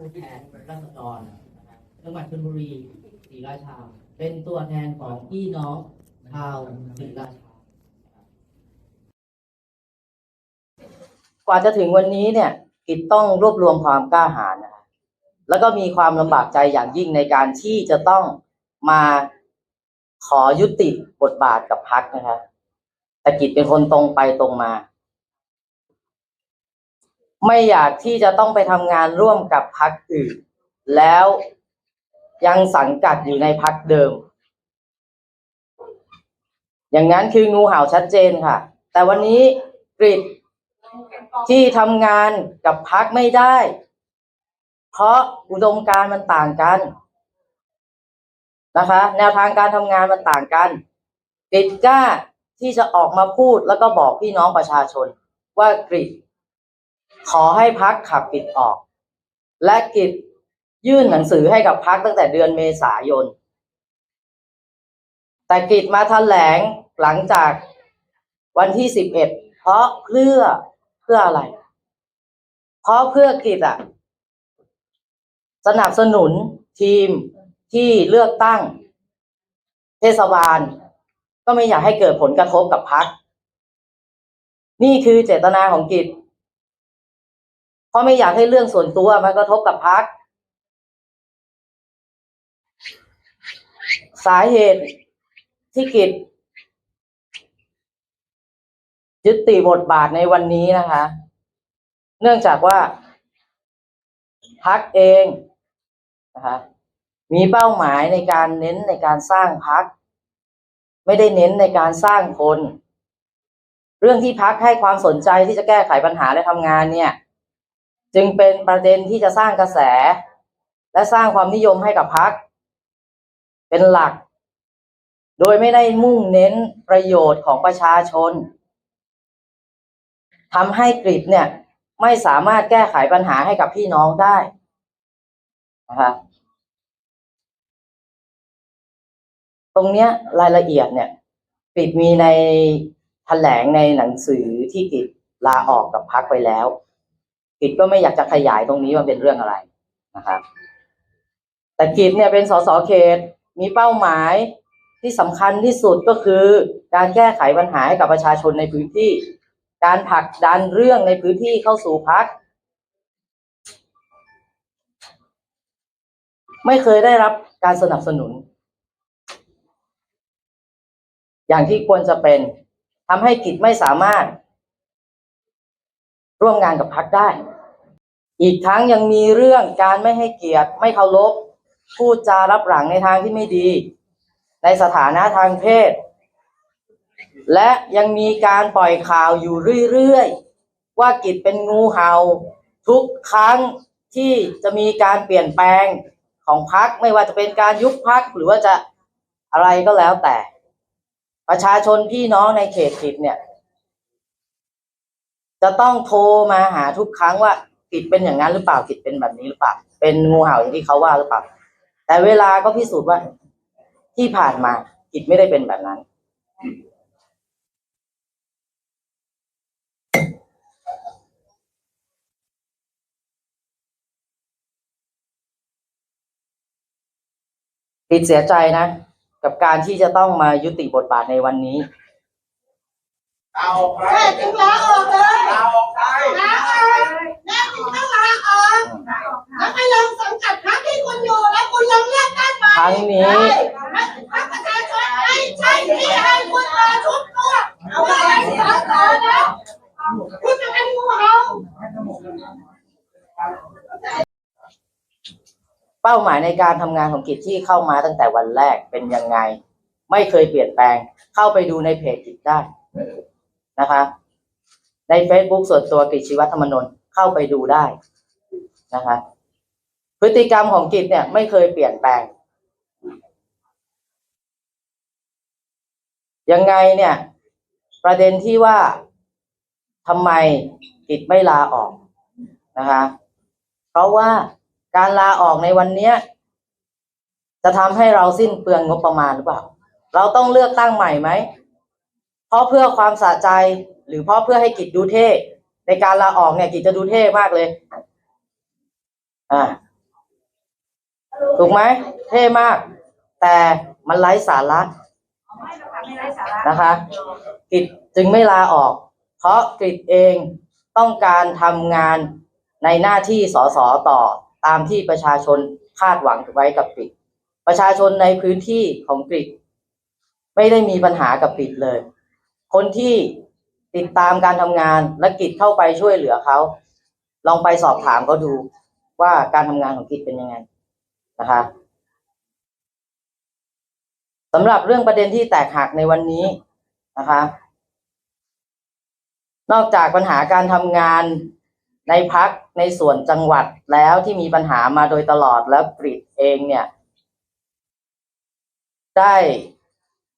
ผู้แทนราษฎรรับจังหวัดชลบุรีศรีราชา เป็นตัวแทนของพี่น้องชาวศรีราชา กว่าจะถึงวันนี้เนี่ยกิจต้องรวบรวมความกล้าหาญนะคะแล้วก็มีความลำบากใจอย่างยิ่งในการที่จะต้องมาขอยุติบทบาทกับพักนะคะแต่กิจเป็นคนตรงไปตรงมา ไม่อยากที่จะต้องไปทำงานร่วมกับพักอื่น แล้วยังสังกัดอยู่ในพักเดิม อย่างนั้นคืองูเห่าชัดเจนค่ะ แต่วันนี้กริดที่ทำงานกับพักไม่ได้ เพราะอุดมการ์มันต่างกันนะคะ แนวทางการทำงานมันต่างกันกริดกล้าที่จะออกมาพูดแล้วก็บอกพี่น้องประชาชนว่ากริด ขอให้พักขับปิดออก และกริดยื่นหนังสือให้กับพักตั้งแต่เดือนเมษายน แต่กริดมาแถลงหลังจากวันที่สิบเอ็ดเพราะเพื่อเพื่ออะไร เพราะเพื่อกิจอะสนับสนุนทีมที่เลือกตั้ง เทศบาล ก็ไม่อยากให้เกิดผลกระทบกับพัก นี่คือเจตนาของกิจ ราะไม่อยากให้เรื่องส่วนตัวมากระทบกับพัก สาเหตุที่กิจยุติบทบาทในวันนี้นะคะ เนื่องจากว่าพักเองนะคะมีเป้าหมายในการเน้นในการสร้างพัก ไม่ได้เน้นในการสร้างคน เรื่องที่พักให้ความสนใจที่จะแก้ไขปัญหาและทำงานเนี่ย จึงเป็นประเด็นที่จะสร้างกระแส และสร้างความนิยมให้กับพัก เป็นหลัก โดยไม่ได้มุ่งเน้นประโยชน์ของประชาชนทำให้กริดเนี่ยไม่สามารถแก้ไขปัญหาให้กับพี่น้องได้นะคะตรงเนี้ยรายละเอียดเนี่ยกริดมีในแถลงในหนังสือที่กริดลาออกกับพักไปแล้ว กริดก็ไม่อยากจะขยายตรงนี้ว่าเป็นเรื่องอะไรนะครับ แต่กริดเนี่ยเป็นสสเขตมีเป้าหมายที่สำคัญที่สุดก็คือ การแก้ไขปัญหาให้กับประชาชนในพื้นที่ การผลักดันเรื่องในพื้นที่เข้าสู่พักไม่เคยได้รับการสนับสนุน อย่างที่ควรจะเป็นทำให้กิจไม่สามารถ ร่วมงานกับพักได้ อีกทั้งยังมีเรื่องการไม่ให้เกียรติไม่เคารพพูดจารับหลังในทางที่ไม่ดี ในสถานะทางเพศ และยังมีการปล่อยข่าวอยู่เรื่อยๆ ว่ากิจเป็นงูเห่า ทุกครั้งที่จะมีการเปลี่ยนแปลงของพักไม่ว่าจะเป็นการยุบพักหรือว่าจะอะไรก็แล้วแต่ ประชาชนพี่น้องในเขตกิจเนี่ย จะต้องโทรมาหาทุกครั้งว่ากิจเป็นอย่างนั้นหรือเปล่ากิจเป็นแบบนี้หรือเปล่า เป็นงูเห่าอย่างที่เขาว่าหรือเปล่า แต่เวลาก็พิสูจน์ว่าที่ผ่านมากิจไม่ได้เป็นแบบนั้นติดเสียใจนะ กับการที่จะต้องมายุติบทบาทในวันนี้ เอาออกไปแม่จึงลาออกเลยเอาออกไปลาออกแม่จึงต้องลาออกแล้วไม่ยอมสังกัดพรรคที่คุณอยู่แล้วคุณยังเลือกตั้งใหม่ครั้งนี้พรรคประชาชนไม่ใช่ที่ให้คุณมาทุบตัวเอาไว้สอสอนะคุณจะเป็นงูเห่าเป้าหมายในการทำงานของกิจที่เข้ามาตั้งแต่วันแรกเป็นยังไง ไม่เคยเปลี่ยนแปลง เข้าไปดูในเพจกิจได้ นะคะ ใน Facebook ส่วนตัวกิจชีวธรรมนนท์เข้าไปดูได้นะคะ พฤติกรรมของกิจเนี่ยไม่เคยเปลี่ยนแปลง ยังไงเนี่ย ประเด็นที่ว่าทำไมกิจไม่ลาออกนะคะ เพราะว่าการลาออกในวันนี้จะทำให้เราสิ้นเปลืองงบประมาณหรือเปล่า เราต้องเลือกตั้งใหม่ไหม เพราะเพื่อความสะใจหรือเพราะเพื่อให้กิจดูเท่ในการลาออกเนี่ยกิจจะดูเท่มากเลย อ่า ถูกไหมเท่มาก แต่มันไร้สาระไม่เราทำไม่ไร้สาระนะคะ กิจจึงไม่ลาออก เพราะกิจเองต้องการทำงานในหน้าที่สสต่อตามที่ประชาชนคาดหวังไว้กับกิจประชาชนในพื้นที่ของกิจไม่ได้มีปัญหากับกิจเลย คนที่ติดตามการทำงานและกิจเข้าไปช่วยเหลือเขาลองไปสอบถามเขาดูว่าการทำงานของกิจเป็นยังไงนะคะสำหรับเรื่องประเด็นที่แตกหักในวันนี้นะคะ นอกจากปัญหาการทำงานในพักในส่วนจังหวัดแล้วที่มีปัญหามาโดยตลอดแล้วกริดเองเนี่ย ได้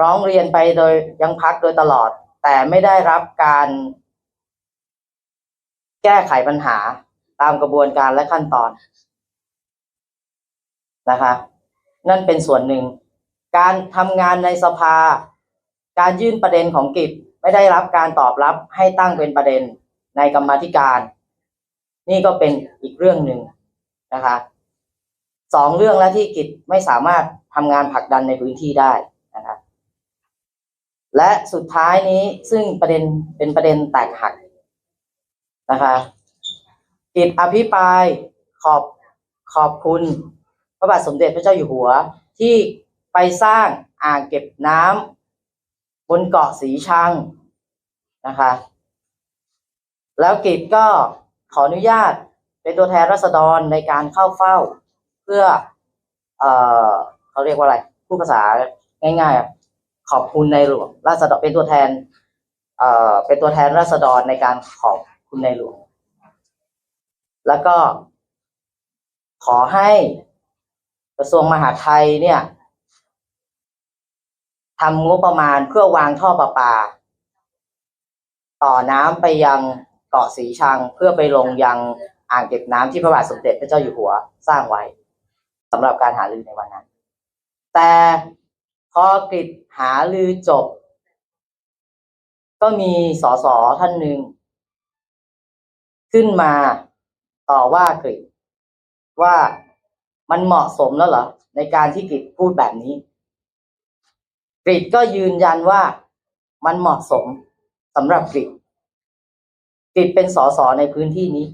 ร้องเรียนไปโดยยังพักโดยตลอด แต่ไม่ได้รับการแก้ไขปัญหาตามกระบวนการและขั้นตอนนะคะนั่นเป็นส่วนหนึ่ง การทำงานในสภา การยื่นประเด็นของกิจไม่ได้รับการตอบรับให้ตั้งเป็นประเด็นในกรรมธิการ นี่ก็เป็นอีกเรื่องหนึ่งนะคะสองเรื่องแล้วที่กิจไม่สามารถทำงานผลักดันในพื้นที่ได้ และสุดท้ายนี้ซึ่งประเด็นเป็นประเด็นแตกหักนะคะกิจอภิปรายขอบขอบคุณพระบาทสมเด็จพระเจ้าอยู่หัว ที่ไปสร้างอ่างเก็บน้ำบนเกาะสีชังนะคะแล้วกิจก็ขออนุญาตเป็นตัวแทนรัษฎรในการเข้าเฝ้า เพื่อเอ่อเขาเรียกว่าอะไร พูดภาษาง่ายๆ ขอบคุณในหลวงราษฎรเป็นตัวแทนเอ่อเป็นตัวแทนรัษฎรในการขอบคุณในหลวง แล้วก็ขอให้กระทรวงมหาดไทยเนี่ยทำงบประมาณเพื่อวางท่อประปา ต่อน้ำไปยังเกาะสีชังเพื่อไปลงยังอ่างเก็บน้ำที่พระบาทสมเด็จพระเจ้าอยู่หัวสร้างไว้สำหรับการหารือในวันนั้น แต่ พอกฤษหารือจบ ก็มีสสท่านหนึ่ง ขึ้นมาต่อว่ากฤษว่ามันเหมาะสมแล้วเหรอ ในการที่กฤษพูดแบบนี้กฤษก็ยืนยันว่ามันเหมาะสมสำหรับกฤษกฤษเป็นสสในพื้นที่นี้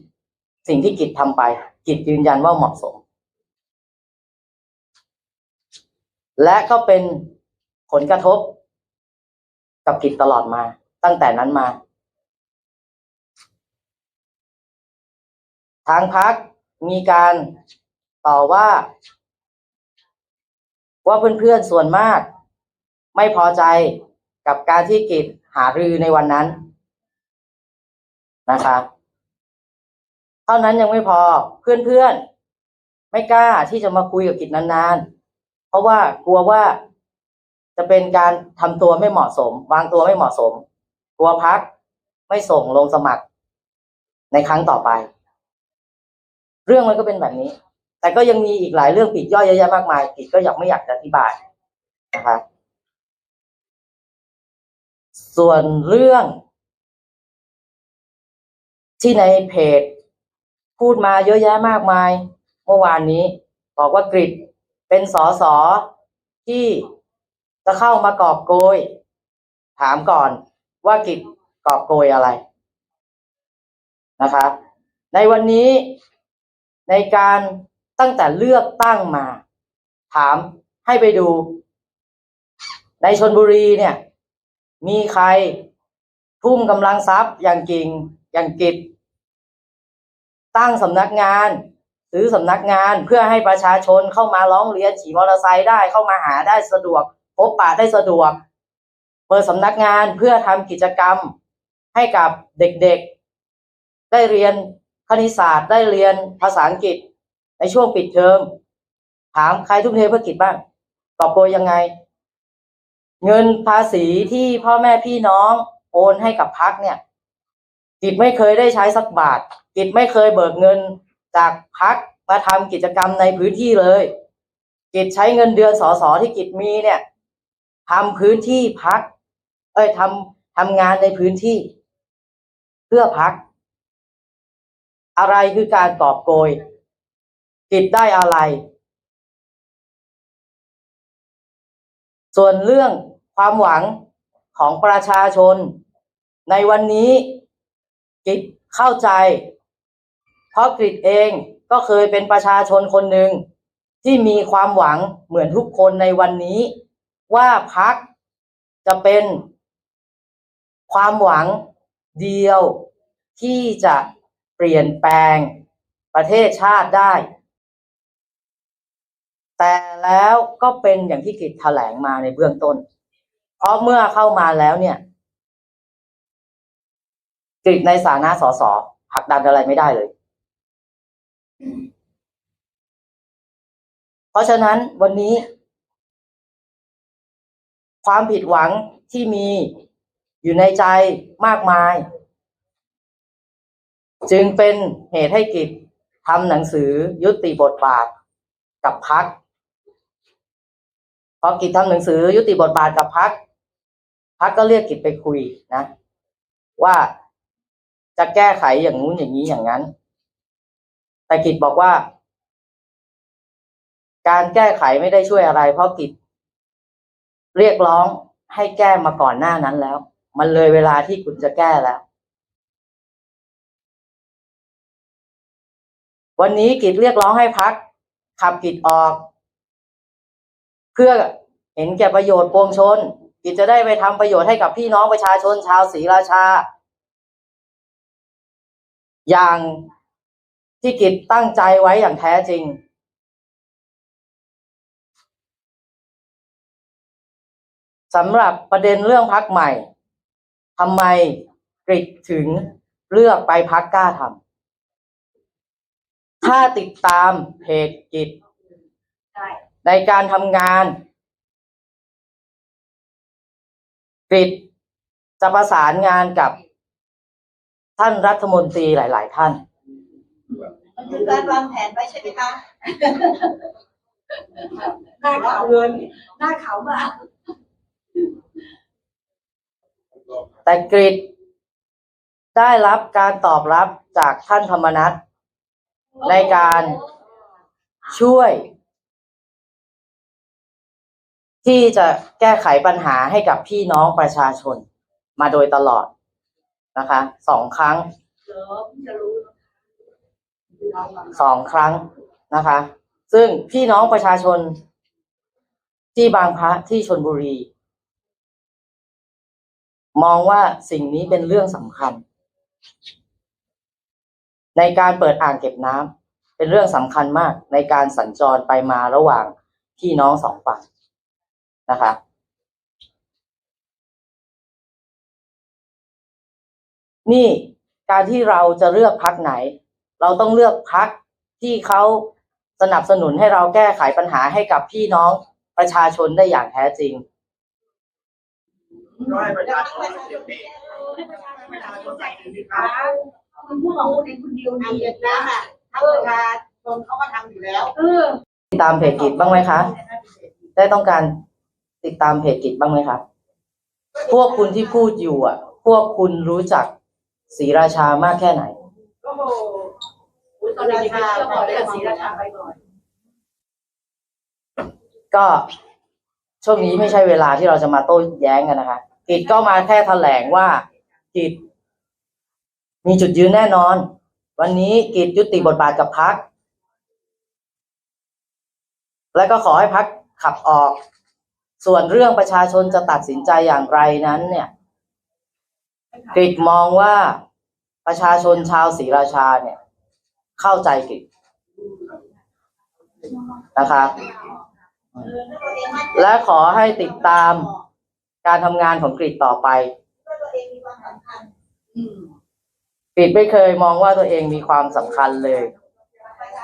สิ่งที่กฤษทำไปกฤษยืนยันว่าเหมาะสม และก็เป็นผลกระทบ กับกฤษตลอดมา ตั้งแต่นั้นมา ทางพักมีการต่อว่า ว่าเพื่อนๆส่วนมาก ไม่พอใจกับการที่กิจหารือในวันนั้นนะคะเท่านั้นยังไม่พอเพื่อนๆ ไม่กล้าที่จะมาคุยกับกิจนานๆ เพราะว่ากลัวว่าจะเป็นการทำตัวไม่เหมาะสม วางตัวไม่เหมาะสม กลัวพักไม่ส่งลงสมัคร ในครั้งต่อไป เรื่องมันก็เป็นแบบนี้ แต่ก็ยังมีอีกหลายเรื่องปลีกย่อยเยอะแยะมากมายกิจก็อยากไม่อยากจะอธิบายนะคะส่วนเรื่อง ที่ในเพจ พูดมาเยอะแยะมากมาย เมื่อวานนี้ บอกว่ากริด เป็นสอสอที่จะเข้ามากอบโกย ถามก่อนว่ากริดกอบโกยอะไรนะคะในวันนี้ในการตั้งแต่เลือกตั้งมา ถามให้ไปดู ในชนบุรีเนี่ย มีใครทุ่มกำลังทรัพย์อย่างกิ่งอย่างกิจตั้งสำนักงาน ซื้อสำนักงานเพื่อให้ประชาชนเข้ามาร้องเรียนขี่มอเตอร์ไซค์ได้เข้ามาหาได้สะดวก พบปะได้สะดวก เปิดสำนักงานเพื่อทำกิจกรรมให้กับเด็กๆ ได้เรียนคณิตศาสตร์ ได้เรียนภาษาอังกฤษในช่วงปิดเทอมถามใครทุ่มเทเพื่อกิจบ้างตอบโกยยังไง เงินภาษีที่พ่อแม่พี่น้องโอนให้กับพักเนี่ย กิจไม่เคยได้ใช้สักบาท กิจไม่เคยเบิกเงิน จากพักมาทำกิจกรรมในพื้นที่เลย กิจใช้เงินเดือนสอสอที่กิจมีเนี่ยทำพื้นที่พัก เอ้ยทำทำงานในพื้นที่ เพื่อพัก อะไรคือการกอบโกย กิจได้อะไร ส่วนเรื่องความหวังของประชาชน ในวันนี้กิจเข้าใจ เพราะกริดเองก็เคยเป็นประชาชนคนหนึ่งที่มีความหวังเหมือนทุกคนในวันนี้ ว่าพักจะเป็นความหวังเดียวที่จะเปลี่ยนแปลงประเทศชาติได้ แต่แล้วก็เป็นอย่างที่กิจแถลงมาในเบื้องต้น เพราะเมื่อเข้ามาแล้วเนี่ยกิจในสานะสสผักดันอะไรไม่ได้เลย เพ ราะฉะนั้นวันนี้ ความผิดหวังที่มีอยู่ในใจมากมาย จึงเป็นเหตุให้กิจทำหนังสือยุติบทบาทกับพักพอกิจทำหนังสือยุติบทบาทกับพักพักก็เรียกกิจไปคุยนะ ว่าจะแก้ไขอย่างนู้นอย่างนี้อย่างนั้น แต่กิจบอกว่า การแก้ไขไม่ได้ช่วยอะไร เพราะกิจ เรียกร้องให้แก้มาก่อนหน้านั้นแล้ว มันเลยเวลาที่คุณจะแก้แล้ว วันนี้กิจเรียกร้องให้พักขับกิจออก เพื่อเห็นแก่ประโยชน์ปวงชน กิจจะได้ไปทำประโยชน์ให้กับพี่น้องประชาชนชาวศรีราชา อย่างที่กิจตั้งใจไว้อย่างแท้จริง สำหรับประเด็นเรื่องพักใหม่ทำไมกริดถึงเลือกไปพักกล้าทำถ้าติดตามเพจกิจใช่ในการทำงานกริดจะประสานงานกับท่านรัฐมนตรีหลาย ๆ ท่านมันคือการวางแผนไว้ใช่ไหมคะ หน้าขาวเงินหน้าขาวมาก แต่กริดได้รับการตอบรับจากท่านธรรมนัฐในการช่วย ที่จะแก้ไขปัญหาให้กับพี่น้องประชาชนมาโดยตลอดนะคะสองครั้งสองครั้งนะคะ ซึ่งพี่น้องประชาชนที่บางพระที่ชนบุรี มองว่าสิ่งนี้เป็นเรื่องสำคัญ ในการเปิดอ่างเก็บน้ำเป็นเรื่องสำคัญมากในการสัญจรไปมาระหว่างพี่น้องสองฝั่งนะคะนี่การที่เราจะเลือกพักไหน เราต้องเลือกพักที่เขาสนับสนุนให้เราแก้ไขปัญหาให้กับพี่น้องประชาชนได้อย่างแท้จริง ก็ให้ประชาชนเสียงดีประชาชนใส่ดีครับคุณพูดของคุณเองคุณเดียวทำดีเสร็จแล้วค่ะถ้าประชาชนเขาก็ทำอยู่แล้วเออติดตามเพจกิจบ้างไหมคะ ได้ต้องการติดตามเพจกิจบ้างไหมครับพวกคุณที่พูดอยู่อะ พวกคุณรู้จักศรีราชามากแค่ไหนโอ้โหตอนเด็กๆไปเที่ยวบ่อยด้วยกันศรีราชาไปบ่อยก็ช่วงนี้ไม่ใช่เวลาที่เราจะมาโต้แย้งกันนะคะ กิจก็มาแค่แถลงว่ากิจมีจุดยืนแน่นอน วันนี้กิจยุติบทบาทกับพัก และก็ขอให้พักขับออก ส่วนเรื่องประชาชนจะตัดสินใจอย่างไรนั้น เนี่ยกิจมองว่าประชาชนชาวศรีราชาเนี่ย เข้าใจกิจนะคะ และขอให้ติดตาม การทำงานของกรีฑต่อไปตัวเองมีความสำคัญอืมกรีฑไม่เคยมองว่าตัวเองมีความสำคัญเลย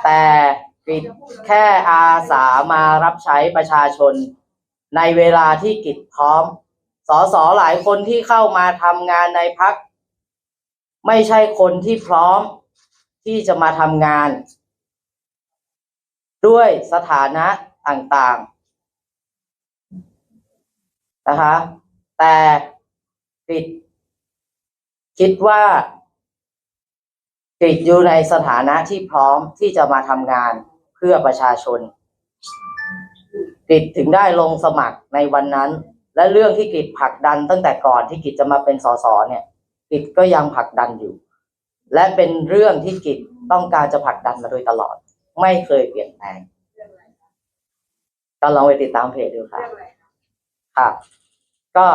แต่กรีฑแค่อาสามารับใช้ประชาชน ในเวลาที่กิจพร้อม สสหลายคนที่เข้ามาทำงานในพัก ไม่ใช่คนที่พร้อมที่จะมาทำงาน ด้วยสถานะต่างๆ นะคะ แต่กิจคิดว่ากริดอยู่ในสถานะที่พร้อมที่จะมาทำงานเพื่อประชาชนกิจถึงได้ลงสมัครในวันนั้น และเรื่องที่กิจผลักดันตั้งแต่ก่อนที่กิจจะมาเป็นสสเนี่ยกิจก็ยังผลักดันอยู่ และเป็นเรื่องที่กิจต้องการจะผลักดันมาโดยตลอด ไม่เคยเปลี่ยนแปลงก็ลองไปติดตามเพจดูค่ะ เรื่องอะไรค่ะก็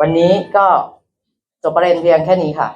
วันนี้ก็จบประเด็นเพียงแค่นี้ค่ะ